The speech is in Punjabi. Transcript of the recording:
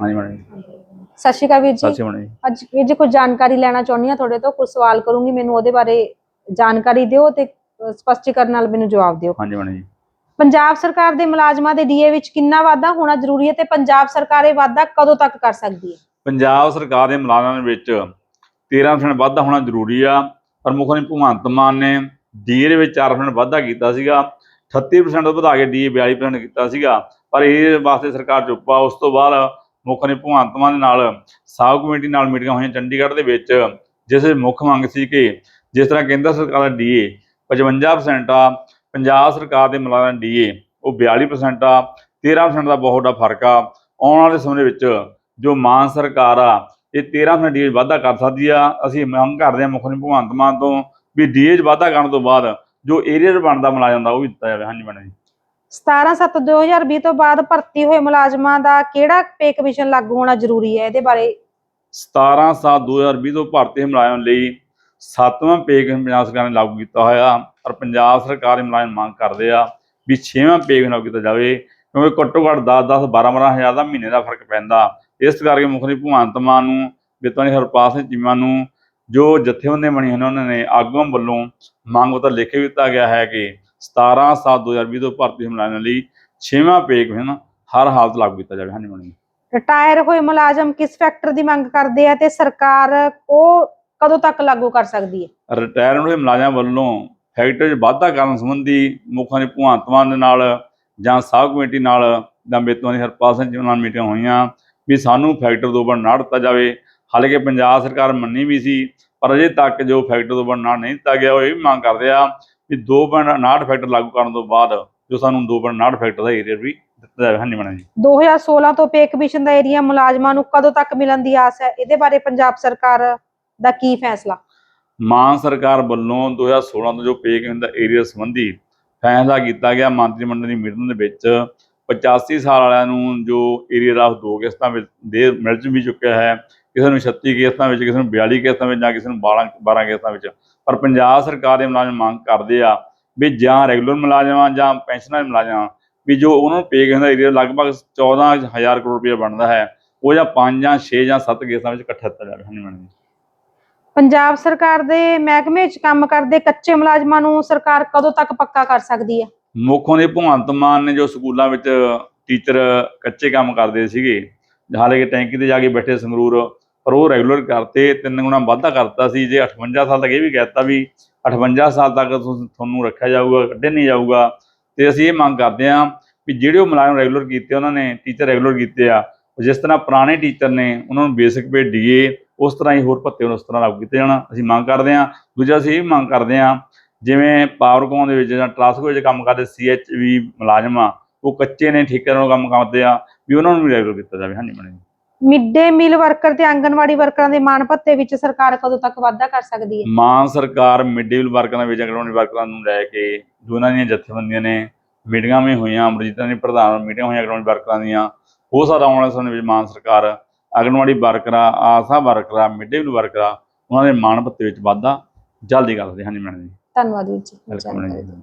ਹਾਂਜੀ ਮੈਡਮ ਜੀ। ਸਤਿ ਸ਼੍ਰੀ ਅਕਾਲ ਵੀਰ ਸਤਿ ਜੀ ਸ਼੍ਰੀ ਅਕਾਲ ਜੀ। ਅੱਜ ਵੀਰ ਜੀ ਕੁਝ ਜਾਣਕਾਰੀ ਲੈਣਾ ਚਾਹੁੰਦੀ ਹਾਂ ਤੁਹਾਡੇ ਤੋਂ? ਕੁਝ ਸਵਾਲ ਕਰੂੰਗੀ ਮੈਨੂੰ ਉਹਦੇ ਬਾਰੇ ਜਾਣਕਾਰੀ ਦਿਓ ਤੇ ਅ, ਸਪਸ਼ਟੀਕਰਨ ਨਾਲ ਮੈਨੂੰ ਜਵਾਬ ਦਿਓ। ਹਾਂਜੀ ਮੈਡਮ ਜੀ। ਪੰਜਾਬ ਸਰਕਾਰ ਦੇ ਮੁਲਾਜ਼ਮਾਂ ਦੇ ਡੀਏ ਵਿੱਚ ਕਿੰਨਾ ਵਾਧਾ ਹੋਣਾ ਜ਼ਰੂਰੀ ਹੈ ਤੇ ਪੰਜਾਬ ਸਰਕਾਰ ਇਹ ਵਾਧਾ ਕਦੋਂ ਤੱਕ ਕਰ ਸਕਦੀ ਹੈ? ਪੰਜਾਬ ਸਰਕਾਰ ਦੇ ਮੁਲਾਜ਼ਮਾਂ ਦੇ ਵਿੱਚ 13% ਵਾਧਾ ਹੋਣਾ ਜ਼ਰੂਰੀ ਆ। ਪਰ ਮੁੱਖ ਮੰਤਰੀ ਭਗਵੰਤ ਮਾਨ ਨੇ ਡੀਏ ਦੇ ਵਿੱਚ 4% ਵਾਧਾ ਕੀਤਾ ਸੀਗਾ। 38% ਤੋਂ ਵਧਾ ਕੇ ਡੀਏ 42% ਕੀਤਾ ਸੀਗਾ। ਪਰ ਇਹ ਵਾਸਤੇ ਸਰਕਾਰ ਚੁੱਪ ਆ। ਉਸ ਤੋਂ ਬਾਅਦ ਮੁੱਖ ਮੰਤਰੀ ਭਗਵੰਤ ਮਾਨ ਦੇ ਨਾਲ ਸਾਬ ਕਮੇਟੀ ਨਾਲ ਮੀਟਿੰਗਾਂ ਹੋਈਆਂ ਚੰਡੀਗੜ੍ਹ ਦੇ ਵਿੱਚ, ਜਿਸ ਵਿੱਚ ਮੁੱਖ ਮੰਗ ਸੀ ਕਿ ਜਿਸ ਤਰ੍ਹਾਂ ਕੇਂਦਰ ਸਰਕਾਰ ਦਾ ਡੀਏ 55% ਆ, ਪੰਜਾਬ ਸਰਕਾਰ ਦੇ ਮੁਲਾਜ਼ਮਾਂ ਦਾ ਡੀਏ ਉਹ 42% ਆ 13% ਦਾ ਬਹੁਤ ਵੱਡਾ ਫ਼ਰਕ ਆ। ਆਉਣ ਵਾਲੇ ਸਮੇਂ ਵਿੱਚ ਜੋ ਮਾਨ ਸਰਕਾਰ ਆ, ਇਹ 13% ਡੀਏ ਵਾਧਾ ਕਰ ਸਕਦੀ ਆ। ਅਸੀਂ ਮੰਗ ਕਰਦੇ ਹਾਂ ਮੁੱਖ ਨੇ ਭਗਵੰਤ ਮਾਨ ਤੋਂ ਵੀ ਡੀਏ 'ਚ ਵਾਧਾ ਕਰਨ ਤੋਂ ਬਾਅਦ ਜੋ ਏਰੀਆ 'ਚ ਬਣਦਾ ਮੁਲਾਜ਼ਮ ਦਾ ਉਹ ਵੀ ਦਿੱਤਾ ਜਾਵੇ। ਹਾਂਜੀ ਮੈਡਮ ਜੀ। 17/7/2020 ਤੋਂ ਬਾਅਦ ਭਰਤੀ ਹੋਏ ਮੁਲਾਜ਼ਮਾਂ ਦਾ ਕਿਹੜਾ ਪੇ ਕਮਿਸ਼ਨ ਲਾਗੂ ਹੋਣਾ ਜ਼ਰੂਰੀ ਹੈ ਇਹਦੇ ਬਾਰੇ? 17 7 2020 ਤੋਂ ਭਰਤੀ ਮੁਲਾਜ਼ਮਾਂ ਲਈ ਸੱਤਵਾਂ ਪੇ ਕਮਿਸ਼ਨ ਪੰਜਾਬ ਸਰਕਾਰ ਨੇ ਲਾਗੂ ਕੀਤਾ ਹੋਇਆ ਪਰ ਪੰਜਾਬ ਸਰਕਾਰ ਮੁਲਾਜ਼ਮ ਮੰਗ ਕਰਦੇ ਆ ਵੀ ਛੇਵਾਂ ਪੇ ਕਮਿਸ਼ਨ ਲਾਗੂ ਕੀਤਾ ਜਾਵੇ ਕਿਉਂਕਿ ਘੱਟੋ ਘੱਟ 10 10 12 12 ਹਜ਼ਾਰ ਦਾ ਮਹੀਨੇ ਦਾ ਫ਼ਰਕ ਪੈਂਦਾ। ਇਸ ਕਰਕੇ ਮੁੱਖ ਮੰਤਰੀ ਭਗਵੰਤ ਮਾਨ ਨੂੰ ਬਿਤਵਾਨੀ ਹਰਪਾਲ ਸਿੰਘ ਚੀਮਾ ਨੂੰ ਜੋ ਜਥੇਬੰਦੀਆਂ ਬਣੀਆਂ ਹਨ ਉਹਨਾਂ ਨੇ ਆਗੂਆਂ ਵੱਲੋਂ ਮੰਗ ਪੱਤਰ ਲਿਖ ਕੇ ਦਿੱਤਾ ਗਿਆ ਹੈ ਕਿ 17 7 2020 ਤੋਂ ਭਰਤੀ ਹੋਏ ਮੁਲਾਜ਼ਮਾਂ ਲਈ ਛੇਵਾਂ ਪੇ ਕਮਿਸ਼ਨ ਹਰ ਹਾਲਤ ਲਾਗੂ ਕੀਤਾ ਜਾਵੇ ਹਾਂਜੀ ਮੈਡਮ। ਰਿਟਾਇਰ ਹੋਏ ਮੁਲਾਜ਼ਮ ਕਿਸ ਫੈਕਟਰ ਦੀ ਮੰਗ ਕਰਦੇ ਆ ਤੇ ਸਰਕਾਰ ਉਹ ਕਦੋਂ ਤੱਕ ਲਾਗੂ ਕਰ ਸਕਦੀ ਹੈ ਰਿਟਾਇਰਮੈਂਟ ਹੋਏ ਮੁਲਾਜ਼ਮਾਂ ਵੱਲੋਂ ਫੈਕਟਰੀ 'ਚ ਵਾਧਾ ਕਰਨ ਸੰਬੰਧੀ ਮੁੱਖਾਂ ਦੇ ਮਾਨ ਦੇ ਨਾਲ ਜਾਂ ਸਾਬ ਕਮੇਟੀ ਨਾਲ ਜਾਂ ਬੇਤਵਾਂ ਦੀ ਹਰਪਾਲ ਸਿੰਘ ਜੀ ਨਾਲ ਮੀਟਿੰਗ ਹੋਈਆਂ ਵੀ ਸਾਨੂੰ ਫੈਕਟਰ ਦੋ ਬਣ ਨਾ ਦਿੱਤਾ ਜਾਵੇ ਹਾਲਾਂਕਿ ਪੰਜਾਬ ਸਰਕਾਰ ਮੰਨੀ ਵੀ ਸੀ ਪਰ ਅਜੇ ਤੱਕ ਜੋ ਫੈਕਟਰ ਦੋ ਬਣ ਨਾ ਨਹੀਂ ਦਿੱਤਾ ਗਿਆ ਉਹ ਇਹ ਵੀ ਮੰਗ ਕਰਦੇ ਆ ਵੀ ਦੋ ਬਣ 59 ਫੈਕਟਰ ਲਾਗੂ ਕਰਨ ਤੋਂ ਬਾਅਦ ਜੋ ਸਾਨੂੰ ਦੋ ਬਣ 59 ਫੈਕਟਰ ਦਾ ਏਰੀਆ ਵੀ ਦਿੱਤਾ ਜਾਵੇ। ਹਾਂਜੀ ਮੈਡਮ ਜੀ। 2016 ਤੋਂ ਪੇ ਕਮਿਸ਼ਨ ਦਾ ਏਰੀਆ ਮੁਲਾਜ਼ਮਾਂ ਨੂੰ ਕਦੋਂ ਤੱਕ ਮਿਲਣ ਦੀ ਆਸ ਹੈ? ਇਹਦੇ ਬਾਰੇ ਪੰਜਾਬ ਸਰਕਾਰ ਦਾ ਕੀ ਫੈਸਲਾ? ਮਾਨ ਸਰਕਾਰ ਵੱਲੋਂ 2016 ਤੋਂ ਜੋ ਪੇ ਕਮਿਸ਼ਨ ਦਾ ਏਰੀਆ ਸੰਬੰਧੀ ਫੈਸਲਾ ਕੀਤਾ ਗਿਆ ਮੰਤਰੀ ਮੰਡਲ ਦੀ ਮੀਟਿੰਗ ਦੇ ਵਿੱਚ 85 ਸਾਲ ਵਾਲਿਆਂ ਨੂੰ ਜੋ ਏਰੀਆ ਦਾ ਦੋ ਕਿਸ਼ਤਾਂ ਵਿੱਚ ਦੇ ਮਿਲ ਚੁੱਕਿਆ ਹੈ। ਕਿਸੇ ਨੂੰ 36 ਕਿਸ਼ਤਾਂ ਵਿੱਚ ਕਿਸੇ ਨੂੰ 42 ਕਿਸ਼ਤਾਂ ਵਿੱਚ ਜਾਂ ਕਿਸੇ ਨੂੰ 12 12 ਕਿਸ਼ਤਾਂ ਵਿੱਚ। ਪਰ ਪੰਜਾਬ ਸਰਕਾਰ ਦੇ ਮੁਲਾਜ਼ਮ ਮੰਗ ਕਰਦੇ ਆ ਵੀ ਜਾਂ ਰੈਗੂਲਰ ਮੁਲਾਜ਼ਮ ਜਾਂ ਪੈਨਸ਼ਨਰ ਮੁਲਾਜ਼ਮ ਵੀ ਜੋ ਉਹਨਾਂ ਨੂੰ ਪੇ ਦਾ ਏਰੀਆ ਲਗਭਗ 14000 ਕਰੋੜ ਰੁਪਏ ਬਣਦਾ ਹੈ ਉਹ ਜਾਂ 5 ਜਾਂ 6 ਜਾਂ 7 ਕਿਸ਼ਤਾਂ ਵਿੱਚ ਇਕੱਠਾ ਦਿੱਤਾ ਜਾਵੇ। ਹਾਂਜੀ ਮੈਡਮ ਪੰਜਾਬ ਸਰਕਾਰ ਦੇ ਮਹਿਕਮੇ 'ਚ ਕੰਮ ਕਰਦੇ ਕੱਚੇ ਮੁਲਾਜ਼ਮਾਂ ਨੂੰ ਸਰਕਾਰ ਕਦੋਂ ਤੱਕ ਪੱਕਾ ਕਰ ਸਕਦੀ ਹੈ ਮੁੱਖੋਂ ਦੇ ਭਗਵੰਤ ਮਾਨ ਨੇ ਜੋ ਸਕੂਲਾਂ ਵਿੱਚ ਟੀਚਰ ਕੱਚੇ ਕੰਮ ਕਰਦੇ ਸੀਗੇ ਹਾਲੇ ਕਿ ਟੈਂਕੀ ਤੇ ਜਾ ਕੇ ਬੈਠੇ ਸੰਗਰੂਰ ਪਰ ਉਹ ਰੈਗੂਲਰ ਕਰਤੇ, ਤਿੰਨ ਗੁਣਾ ਵਾਧਾ ਕਰਤਾ ਸੀ, ਜੇ 58 ਸਾਲ ਤੱਕ ਇਹ ਵੀ ਕਹਿਤਾ ਵੀ 58 ਸਾਲ ਤੱਕ ਤੁਹਾਨੂੰ ਰੱਖਿਆ ਜਾਊਗਾ ਕੱਢੇ ਨਹੀਂ ਜਾਊਗਾ। ਤੇ ਅਸੀਂ ਇਹ ਮੰਗ ਕਰਦੇ ਹਾਂ ਵੀ ਜਿਹੜੇ ਉਹ ਮੁਲਾਜ਼ਮ ਰੈਗੂਲਰ ਕੀਤੇ, ਉਹਨਾਂ ਨੇ ਟੀਚਰ ਰੈਗੂਲਰ ਕੀਤੇ ਆ ਜਿਸ ਤਰ੍ਹਾਂ ਪੁਰਾਣੇ ਟੀਚਰ ਨੇ, ਉਹਨਾਂ ਨੂੰ ਬੇਸਿਕ ਪੇ ਡੀਏ ਉਸ ਤਰ੍ਹਾਂ ਹੀ ਹੋਰ ਭੱਤੇ ਉਸ ਤਰ੍ਹਾਂ ਲਾਗੂ ਕੀਤੇ ਜਾਣ। ਅਸੀਂ ਮੰਗ ਕਰਦੇ ਹਾਂ, ਦੂਜਾ ਅਸੀਂ ਇਹ ਵੀ ਮੰਗ ਕਰਦੇ ਹਾਂ, ਜਿਵੇਂ ਪਾਵਰਕੌਮ ਦੇ ਵਿੱਚ ਜਾਂ ਟਰਾਂਸਕੋ ਵਿੱਚ ਕੰਮ ਕਰਦੇ ਸੀਐਚਵੀ ਮੁਲਾਜ਼ਮ ਆ ਉਹ ਕੱਚੇ ਨੇ, ਠੇਕੇਦਾਰਾਂ ਨੂੰ ਕੰਮ ਕਰਦੇ ਆ, ਵੀ ਉਹਨਾਂ ਨੂੰ ਵੀ ਰੈਗੂਲਰ ਕੀਤਾ ਜਾਵੇ। ਹਾਂਜੀ, madam mid day meal worker ਤੇ ਆਂਗਨਵਾੜੀ ਵਰਕਰਾਂ ਦੇ ਮਾਣ ਭੱਤੇ ਵਿੱਚ ਸਰਕਾਰ ਕਦੋਂ ਤੱਕ ਵਾਧਾ ਕਰ ਸਕਦੀ ਹੈ? ਮਾਨ ਸਰਕਾਰ ਮਿਡ ਡੇ ਮੀਲ ਵਰਕਰਾਂ ਵਿੱਚ ਅੰਗਨਵਾੜੀ ਵਰਕਰਾਂ ਨੂੰ ਲੈ ਕੇ ਜੋ ਉਹਨਾਂ ਦੀਆਂ ਜਥੇਬੰਦੀਆਂ ਨੇ ਮੀਟਿੰਗਾਂ ਵੀ ਹੋਈਆਂ ਅਮਰਜੀਤਾਂ ਦੀ ਪ੍ਰਧਾਨ ਮੀਟਿੰਗ ਹੋਈਆਂ ਅੰਗਨਵਾੜੀ ਵਰਕਰਾਂ ਦੀਆਂ ਹੋ ਸਕਦਾ ਆਉਣ ਵਾਲੇ ਸਮੇਂ ਵਿੱਚ ਮਾਨ ਸਰਕਾਰ ਅੰਗਨਵਾੜੀ ਵਰਕਰਾਂ ਆਸਾ ਵਰਕਰਾਂ ਮਿਡ ਡੇ ਮੀਲ ਵਰਕਰਾਂ ਉਹਨਾਂ ਦੇ ਮਾਣ ਭੱਤੇ ਵਿੱਚ ਵਾਧਾ ਜਲਦੀ ਕਰ ਸਕਦੇ ਮੈਡਮ ਜੀ। ਧੰਨਵਾਦ ਵੀਰ ਜੀ ਮੈਡਮ ਜੀ।